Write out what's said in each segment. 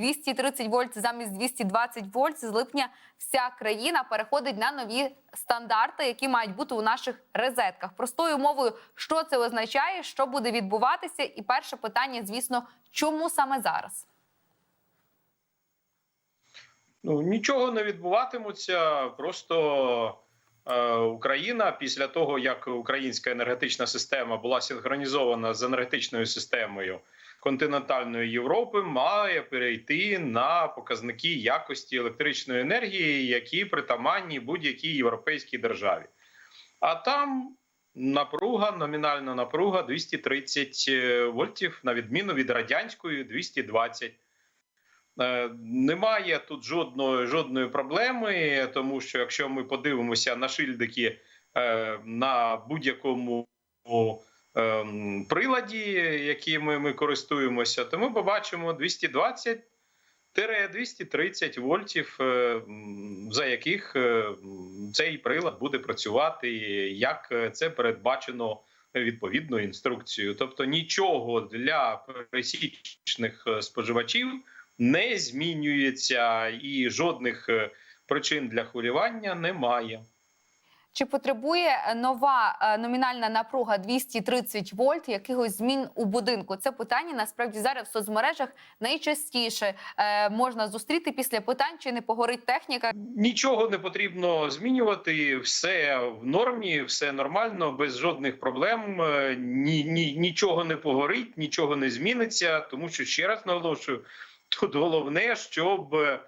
230 вольт замість 220 вольт. З липня вся країна переходить на нові стандарти, які мають бути у наших розетках. Простою мовою, що це означає, що буде відбуватися, і перше питання, звісно, чому саме зараз? Ну нічого не відбуватимуться. Просто е, Україна після того, як українська енергетична система була синхронізована з енергетичною системою континентальної Європи, має перейти на показники якості електричної енергії, які притаманні будь-якій європейській державі. А там напруга, номінальна напруга 230 вольтів, на відміну від радянської 220. Е, Немає тут жодної жодної проблеми, тому що якщо ми подивимося на шильдики е, на будь-якому е, приладі, якими ми користуємося, то ми побачимо 220 230 вольтів, е, за яких е, цей прилад буде працювати, як е, це передбачено відповідною інструкцією. Тобто нічого для пересічних споживачів не змінюється і жодних причин для хвилювання немає. Чи потребує нова е, номінальна напруга 230 вольт якихось змін у будинку? Це питання насправді зараз в соцмережах найчастіше е, можна зустріти після питань, чи не погорить техніка. Нічого не потрібно змінювати, все в нормі, все нормально, без жодних проблем. Е, Ні, ні, нічого не погорить, нічого не зміниться. Тому що ще раз наголошую, тут головне, щоб е,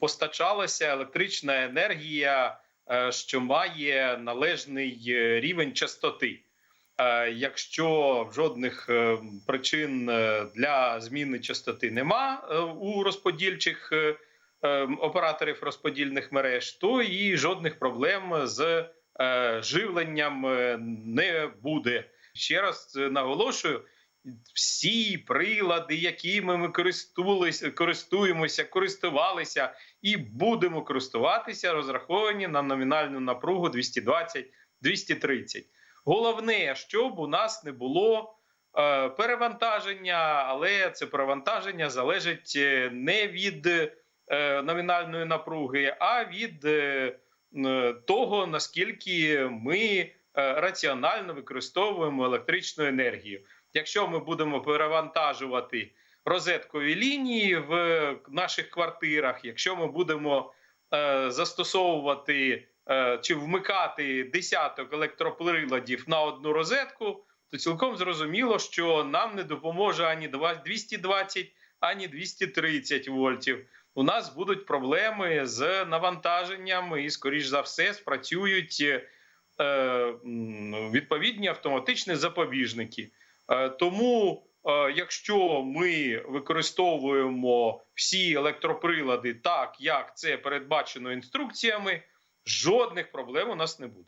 постачалася електрична енергія, е, що має належний е, рівень частоти. Е, Якщо жодних е, причин е, для зміни частоти нема е, у розподільчих е, е, операторів розподільних мереж, то і жодних проблем з е, живленням е, не буде. Ще раз е, наголошую. Всі прилади, якими ми користуємося, користувалися і будемо користуватися, розраховані на номінальну напругу 220-230. Головне, щоб у нас не було е, перевантаження, але це перевантаження залежить е, не від е, номінальної напруги, а від того, наскільки ми раціонально використовуємо електричну енергію. Якщо ми будемо перевантажувати розеткові лінії в наших квартирах, якщо ми будемо е, застосовувати е, чи вмикати десяток електроприладів на одну розетку, то цілком зрозуміло, що нам не допоможе ані 220, ані 230 вольтів. У нас будуть проблеми з навантаженням, і, скоріш за все, спрацюють е, відповідні автоматичні запобіжники. Е, Тому, е, якщо ми використовуємо всі електроприлади так, як це передбачено інструкціями, жодних проблем у нас не буде.